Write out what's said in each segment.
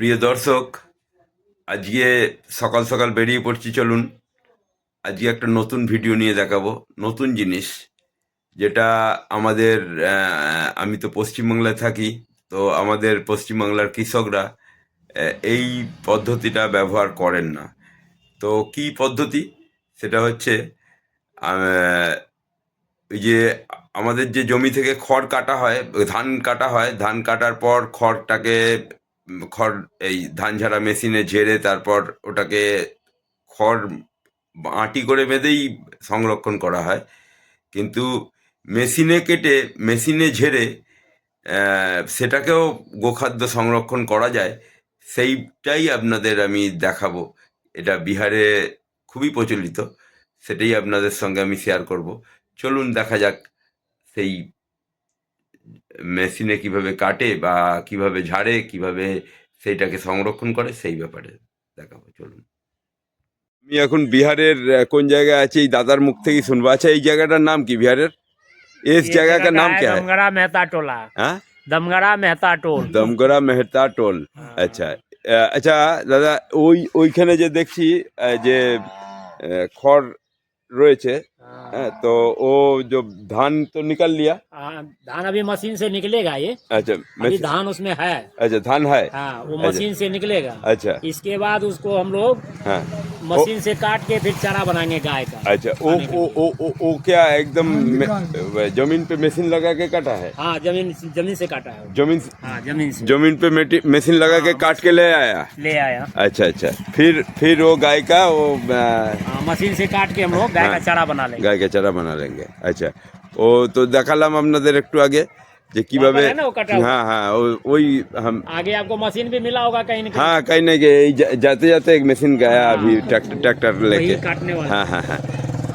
প্রিয় দর্শক, আজকে সকাল সকাল বেরিয়ে পড়ছি, চলুন। আজকে একটা নতুন ভিডিও নিয়ে দেখাবো, নতুন জিনিস, যেটা আমাদের আমি তো পশ্চিমবাংলায় থাকি, তো আমাদের পশ্চিমবাংলার কৃষকরা এই পদ্ধতিটা ব্যবহার করেন না। তো কি পদ্ধতি? সেটা হচ্ছে ওই যে আমাদের যে জমি থেকে খড় কাটা হয়, ধান কাটা হয়, ধান কাটার পর খড়টাকে খড়, এই ধান ঝাড়া মেশিনে ঝেড়ে তারপর ওটাকে খড় আঁটি করে বেঁধেই সংরক্ষণ করা হয়। কিন্তু মেশিনে কেটে, মেশিনে ঝেড়ে সেটাকেও গোখাদ্য সংরক্ষণ করা যায়। সেইটাই আপনাদের আমি দেখাবো। এটা বিহারে খুবই প্রচলিত। সেটাই আপনাদের সঙ্গে আমি শেয়ার করব। চলুন দেখা যাক সেই মেশিনে কিভাবে কাটে বা কিভাবে ঝাড়ে কিভাবে সেইটাকে সংরক্ষণ করে সেই ব্যাপারে দেখাবো চলুন আমি এখন বিহারের আহ, কোন জায়গায় আছি এই দাদার মুখ থেকেই শুনবো আচ্ছা এই জায়গাটার নাম কি বিহারের इस ये जगह का नाम है क्या है दमगरा मेहता टोला हाँ दमगरा मेहता टोल দমগরা মেহতা টোল হ্যাঁ। আচ্ছা আহ, আচ্ছা দাদা ওই ওইখানে যে দেখছি আহ, যে আহ, খড় রয়েছে तो वो जो धान तो निकल लिया। आ, धान अभी मशीन से निकलेगा ये। अच्छा अभी धान उसमें है। अच्छा धान है। हाँ, वो मशीन अच्छा। से निकलेगा। अच्छा। इसके बाद उसको हम लोग हाँ। मशीन से काट के फिर चारा बनाएँगे गाय का। अच्छा ओ ओ, ओ ओ ओ क्या एकदम हाँ, ज़मीन पे मशीन लगा के काटा है? हाँ ज़मीन ज़मीन से काटा है ज़मीन ज़मीन से। ज़मीन पे मशीन लगा के काट के ले आया? ले आया। अच्छा अच्छा। फिर फिर वो गाय का वो मशीन से काट के हम लोग गाय का चारा बना ले। গায়ে চারা বানা লেঙ্গে আচ্ছা ও তো দেখালাম আপনাদের একটু আগে যে কিভাবে है ना वो कटा हुआ? হ্যাঁ হ্যাঁ ও- ওই हम आगे आपको मशीन भी मिला होगा कहीं ना कहीं हाँ कहीं नहीं गए जा- जाते जाते एक मशीन गया अभी ट्रैक्टर ट्रैक्टर वही लेके काटने वाला হ্যাঁ হ্যাঁ হ্যাঁ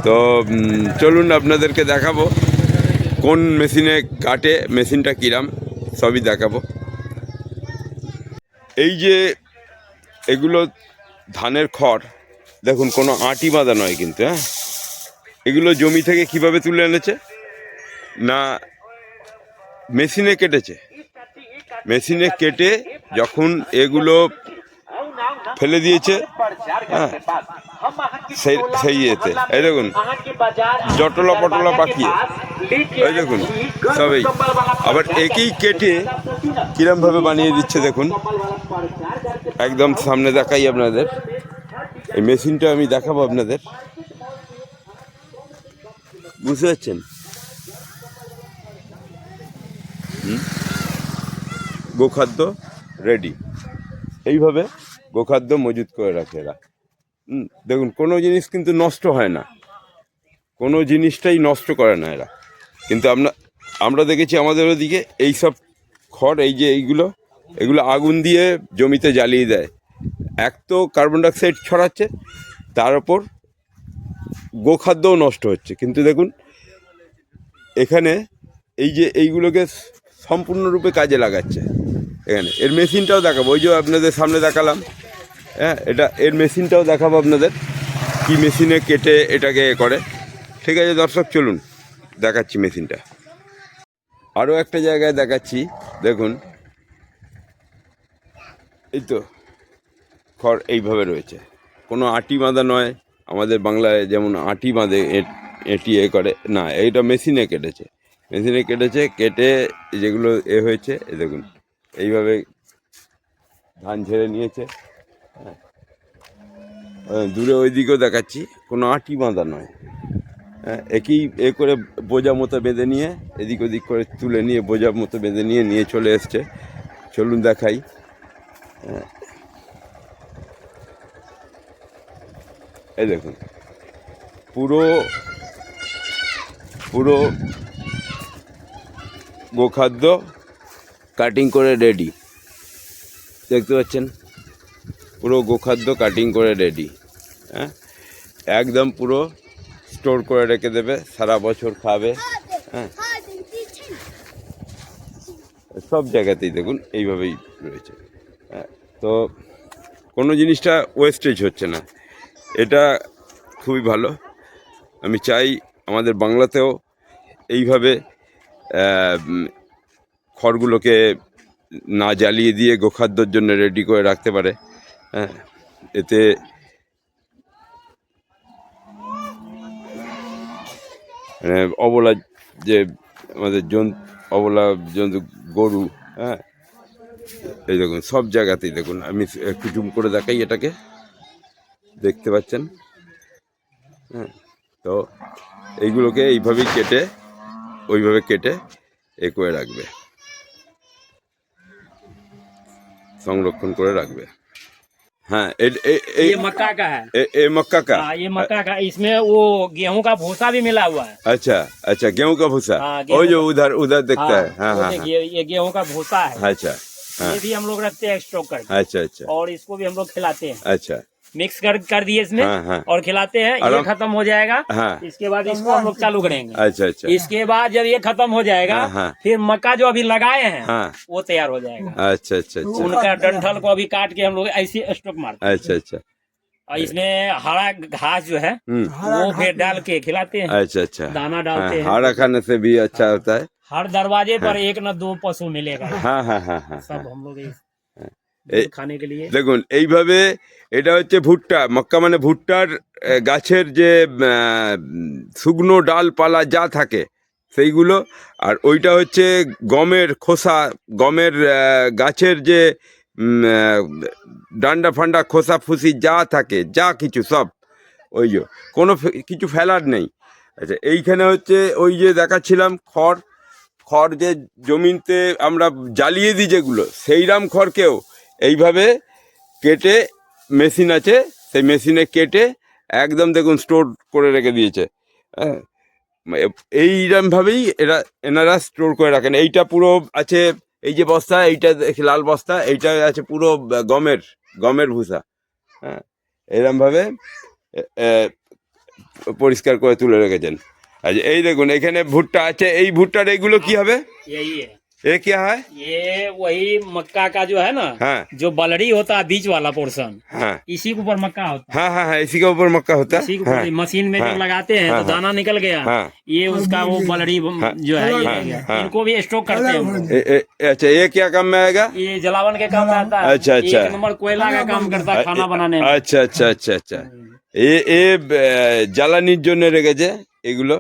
তো উম, চলুন আপনাদেরকে দেখাবো কোন মেশিনে কাটে মেশিনটা কিরাম সবই দেখাবো এই যে এগুলো ধানের খড় দেখুন কোনো আটি বাঁধা নয় কিন্তু হ্যাঁ এগুলো জমি থেকে কীভাবে তুলে এনেছে? না, মেশিনে কেটেছে। মেশিনে কেটে যখন এগুলো ফেলে দিয়েছে হ্যাঁ সেই সেই ইয়েতে। এই দেখুন, জটলা পটলা পাকিয়ে। এই দেখুন, সবই। আবার একই কেটে কিরমভাবে বানিয়ে দিচ্ছে দেখুন। একদম সামনে দেখাই আপনাদের। এই মেশিনটা আমি দেখাবো আপনাদের। বুঝতে পারছেন? গোখাদ্য রেডি এইভাবে গোখাদ্য মজুত করে রাখে এরা। দেখুন, কোনো জিনিস কিন্তু নষ্ট হয় না। কোনো জিনিসটাই নষ্ট করে না এরা। কিন্তু আমরা আমরা দেখেছি আমাদের ওদিকে এই সব খড়, এই যে এইগুলো, এগুলো আগুন দিয়ে জমিতে জ্বালিয়ে দেয়। এক তো কার্বন ডাইঅক্সাইড ছড়াচ্ছে, তার ওপর গোখাদ্যও নষ্ট হচ্ছে। কিন্তু দেখুন, এখানে এই যে এইগুলোকে সম্পূর্ণরূপে কাজে লাগাচ্ছে। এখানে এর মেশিনটাও দেখাবো। ওই যে আপনাদের সামনে দেখালাম হ্যাঁ এটা এর মেশিনটাও দেখাবো আপনাদের, কি মেশিনে কেটে এটাকে করে। ঠিক আছে দর্শক, চলুন, দেখাচ্ছি মেশিনটা। আরও একটা জায়গায় দেখাচ্ছি, দেখুন। এই তো, খড় এইভাবে রয়েছে। কোনো আটি বাঁধা নয় আমাদের বাংলায় যেমন আটি বাঁধে এটি এ করে, না, এইটা মেশিনে কেটেছে। মেশিনে কেটেছে, কেটে যেগুলো এ হয়েছে দেখুন, এইভাবে ধান ঝেড়ে নিয়েছে হ্যাঁ। দূরে ওই দিকেও দেখাচ্ছি, কোনো আটি বাঁধা নয়। হ্যাঁ একই এ করে বোঝা মতো বেঁধে নিয়ে, এদিক ওদিক করে তুলে নিয়ে বোঝা মতো বেঁধে নিয়ে নিয়ে চলে এসছে। চলুন দেখাই। হ্যাঁ। এই দেখুন। পুরো পুরো গোখাদ্য কাটিং করে রেডি দেখতে পাচ্ছেন? পুরো গোখাদ্য কাটিং করে রেডি হ্যাঁ? একদম পুরো স্টোর করে রেখে দেবে সারা বছর খাবে। হ্যাঁ? সব জায়গাতেই দেখুন এইভাবেই রয়েছে। হ্যাঁ, তো কোনো জিনিসটা ওয়েস্টেজ হচ্ছে না। এটা খুবই ভালো। আমি চাই আমাদের বাংলাতেও এইভাবে খড়গুলোকে না জ্বালিয়ে দিয়ে গোখাদ্যর জন্য রেডি করে রাখতে পারে। হ্যাঁ এতে মানে অবলা যে আমাদের জন্তু অবলা জন্তু, গরু হ্যাঁ এই দেখুন, সব জায়গাতেই দেখুন। আমি একটু জুম করে দেখাই এটাকে। দেখতে পাচ্ছেন হ্যাঁ তো এইগুলোকে এইভাবেই কেটে ওইভাবে কেটে এ করে রাখবে সংরক্ষণ করে রাখবে হ্যাঁ এ- এ- এই ये मक्का का है এ- এ মক্কা কা हाँ ये मक्का का इसमें वो गेहूं का भूसा भी मिला हुआ है अच्छा अच्छा गेहूं का भूसा हाँ, वो गेहूं जो उधर उधर दिखता है हाँ वो हाँ हाँ देखिए ये गेहूं का भूसा है अच्छा हाँ ये भी हम लोग रखते हैं स्टॉक करके अच्छा अच्छा और इसको भी हम लोग खिलाते हैं अच्छा मिक्स कर कर दिए इसमें हाँ, हाँ, और खिलाते हैं ये खत्म हो जाएगा। हाँ, इसके बाद इसको हम लोग चालू करेंगे। अच्छा अच्छा। इसके बाद जब ये खत्म हो जाएगा हाँ, हाँ। फिर मक्का जो अभी लगाए हैं हाँ, वो तैयार हो जाएगा। अच्छा अच्छा, अच्छा। उनका डंठल को अभी काट के हम लोग ऐसे स्टोक मार अच्छा अच्छा। और इसमें हरा घास जो है हम्म। वो फिर डाल के खिलाते हैं। अच्छा अच्छा। दाना हाँ, डालते हैं। हरा खाने से भी अच्छा हाँ। होता है। हर दरवाजे पर एक न दो पशु मिलेगा। हाँ हाँ हाँ सब हम लोग দেখুন এইভাবে এটা হচ্ছে ভুট্টা মক্কা মানে ভুট্টার গাছের যে শুকনো ডালপালা যা থাকে সেইগুলো আর ওইটা হচ্ছে গমের খোসা গমের গাছের যে ডান্ডা ফান্ডা খোসা ফুসি যা থাকে যা কিছু সব ওই যে কোনো কিছু ফেলার নেই। আচ্ছা এইখানে হচ্ছে ওই যে দেখাচ্ছিলাম খড় খড় যে জমিতে আমরা জ্বালিয়ে দিই যেগুলো সেইরাম খড়কেও এইভাবে কেটে মেশিন আছে, সেই মেশিনে কেটে একদম দেখুন স্টোর করে রেখে দিয়েছে। হ্যাঁ এইরকমভাবেই এরা, এনারা স্টোর করে রাখেন। এইটা পুরো আছে, এই যে বস্তা, এইটা লাল বস্তা, এইটা আছে পুরো গমের গমের ভুসা। হ্যাঁ এরমভাবে পরিষ্কার করে তুলে রেখেছেন। আচ্ছা এই দেখুন, এখানে ভুট্টা আছে, এই ভুট্টার এইগুলো কি হবে? यही है এ কি হয় ये वही मक्का का जो है ना हाँ जो बलड़ी होता है बीच वाला पोर्शन हाँ इसी के ऊपर मक्का होता है हाँ हाँ हाँ इसी के ऊपर मक्का होता इसी है के हाँ ऊपर मशीन में हाँ, जब लगाते हैं हाँ, तो दाना निकल गया हाँ ये उसका वो बलड़ी जो है ये रह गया। हाँ। इनको भी स्टॉक करते हैं हम लोग। ए, ए, अच्छा ये क्या काम में आएगा ये जलावन के काम में आता है अच्छा, अच्छा। एक नंबर कोयला का काम करता है खाना बनाने में আচ্ছা আচ্ছা আচ্ছা আচ্ছা এ এ আহ, জ্বালানির জন্য রেখেছে এগুলো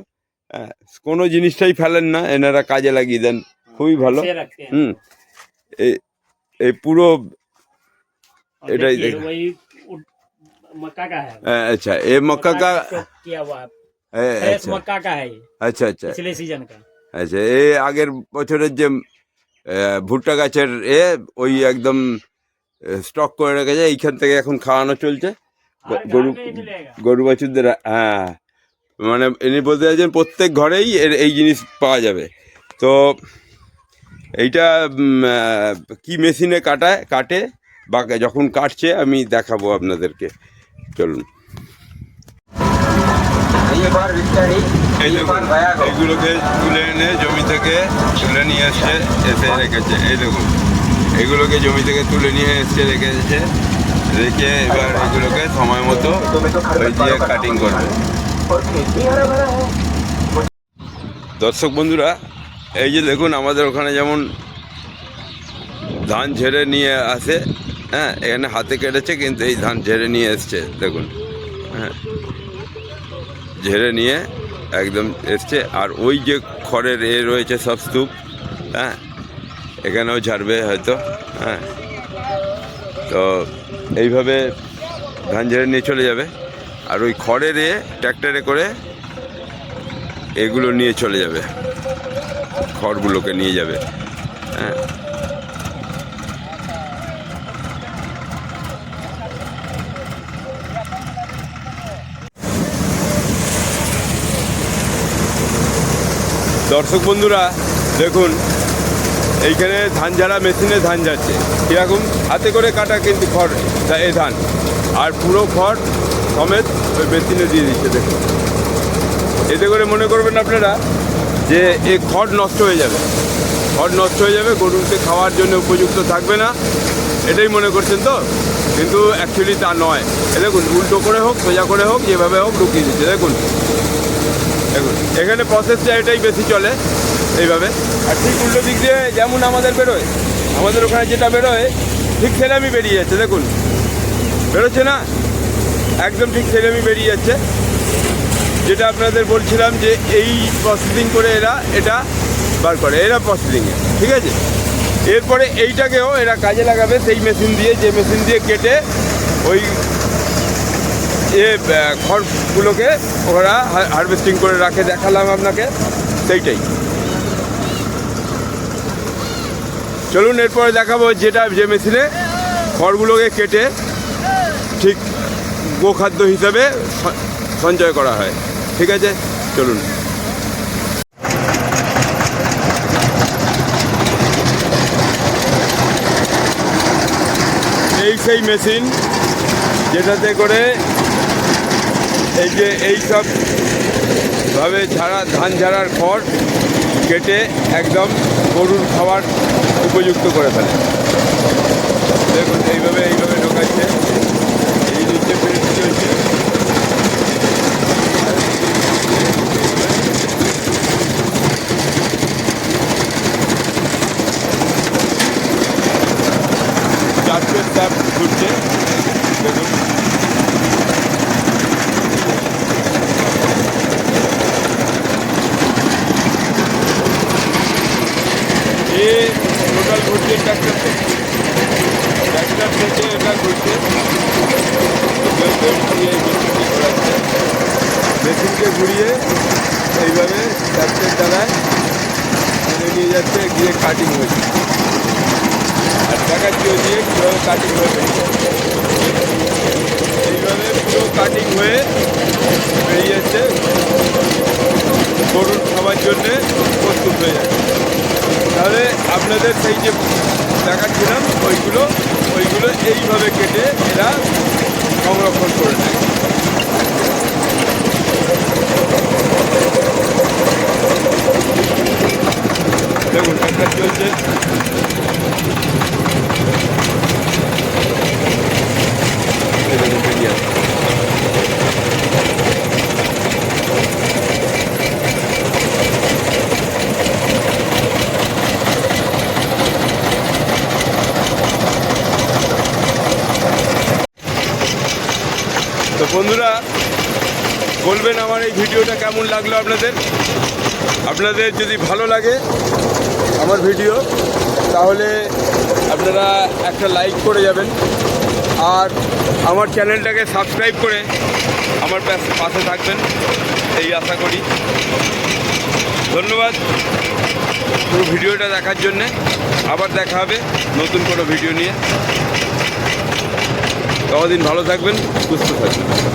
হ্যাঁ, কোনো জিনিসটাই ফেলেন না এনারা কাজে লাগিয়ে দেন খুবই ভালো ऐसे रखते हैं হুম এই এই পুরো और इधर- देखिए, इधर। वही उ- मक्का का है আহ, আচ্ছা এ মক্কা কা स्टॉक किया हुआ है এ, फ्रेश আচ্ছা मक्का का है ये আচ্ছা আচ্ছা पिछले सीजन का আচ্ছা এই আগের বছরের যে আহ, ভুট্টা গাছের এ ওই একদম স্টক করে রেখেছে এইখান থেকে এখন খাওয়ানো চলছে हर घर গরু में ही मिलेगा গরু বাছুরদের হ্যাঁ মানে ইনি বলতে চাইছেন প্রত্যেক ঘরেই এর এই জিনিস পাওয়া যাবে তো এইটা কি মেশিনে কাটায় কাটে বা যখন কাটছে আমি দেখাবো আপনাদেরকে। চলুন। এইগুলোকে তুলে এনে জমি থেকে তুলে নিয়ে এসছে এসে রেখেছে। এই দেখুন এগুলোকে জমি থেকে তুলে নিয়ে এসছে রেখেছে। রেখে এবার এগুলোকে সময় মতো ওই দিয়ে কাটিং করবে। দর্শক বন্ধুরা এই যে দেখুন, আমাদের ওখানে যেমন ধান ঝেড়ে নিয়ে আসে হ্যাঁ এখানে হাতে কেটেছে, কিন্তু এই ধান ঝেড়ে নিয়ে এসছে, দেখুন হ্যাঁ ঝেড়ে নিয়ে একদম এসছে। আর ওই যে খড়ের এ রয়েছে সব স্তূপ হ্যাঁ এখানেও ঝাড়বে হয়তো হ্যাঁ তো এইভাবে ধান ঝেড়ে নিয়ে চলে যাবে। আর ওই খড়ের এ ট্র্যাক্টরে করে এগুলো নিয়ে চলে যাবে। খড়গুলোকে নিয়ে যাবে। হ্যাঁ। দর্শক বন্ধুরা, দেখুন, এইখানে ধান ঝাড়া মেশিনে ধান যাচ্ছে, কীরকম হাতে করে কাটা কিন্তু খড় এই ধান। আর পুরো খড় সমেত ওই মেশিনে দিয়ে দিচ্ছে, দেখুন। এতে করে মনে করবেন আপনারা যে এই খড় নষ্ট হয়ে যাবে। খড় নষ্ট হয়ে যাবে, গরুকে খাওয়ার জন্য উপযুক্ত থাকবে না। এটাই মনে করছেন তো? কিন্তু অ্যাকচুয়ালি তা নয়। দেখুন, উল্টো করে হোক, সোজা করে হোক, যেভাবে হোক ঢুকিয়ে দিচ্ছে। দেখুন। দেখুন, এখানে প্রসেসটা এটাই বেশি চলে, এইভাবে। আর ঠিক উল্টো দিক দিয়ে যেমন আমাদের বেরোয়, আমাদের ওখানে যেটা বেরোয়, ঠিক সেরামি বেরিয়ে যাচ্ছে। দেখুন, বেরোচ্ছে না? একদম ঠিক সেরামি বেরিয়ে যাচ্ছে। যেটা আপনাদের বলছিলাম যে এই প্রসেসিং করে এরা এটা বার করে, এরা প্রসেসিংয়ে ঠিক আছে? এরপরে এইটাকেও এরা কাজে লাগাবে সেই মেশিন দিয়ে, যে মেশিন দিয়ে কেটে ওই এ খড়গুলোকে ওরা হারভেস্টিং করে রাখে, দেখালাম আপনাকে, সেইটাই। চলুন, এরপরে দেখাবো যেটা, যে মেশিনে খড়গুলোকে কেটে ঠিক গোখাদ্য হিসাবে সঞ্চয় করা হয়। ঠিক আছে, চলুন। এই সেই মেশিন যেটাতে করে এই যে এই সব ভাবে ঝাড়া, ধান ঝাড়ার খড় কেটে একদম গরুর খাবার উপযুক্ত করে ফেলে। দেখুন, এইভাবে এইভাবে ঢোকাচ্ছে এই নিচে প্রেস চলছে চারটে স্টাফ ঘুরছে দেখুন ये ঘুরছে ট্র্যাক্টর ট্র্যাক্টর থেকে এটা ঘুরছে মেশিনকে ঘুরিয়ে এইভাবে ট্র্যাক্টর দ্বারায় নিয়ে যাচ্ছে, গিয়ে কাটিং হয়েছে। আর দেখাচ্ছি যে কীভাবে কাটিং হয়েছে। এইভাবে পুরো কাটিং হয়ে বেরিয়ে যাচ্ছে। গরুর খাওয়ার জন্যে প্রস্তুত হয়ে যাচ্ছে। আপনাদের সেই যে দেখাচ্ছিলাম, ওইগুলো ওইগুলো এইভাবে কেটে এরা সংরক্ষণ করে নেয়। দেখুন, একটা চলছে এই দেখুন বেরিয়ে আসছে। তো বন্ধুরা বলবেন আমার এই ভিডিওটা কেমন লাগল আপনাদের? আপনাদের যদি ভালো লাগে আমার ভিডিও, তাহলে আপনারা একটা লাইক করে যাবেন। আর আমার চ্যানেলটাকে সাবস্ক্রাইব করে আমার পাশে থাকবেন। এই আশা করি। ধন্যবাদ পুরো ভিডিওটা দেখার জন্যে। আবার দেখা হবে নতুন কোনো ভিডিও নিয়ে। ততদিন ভালো থাকবেন, সুস্থ থাকবেন।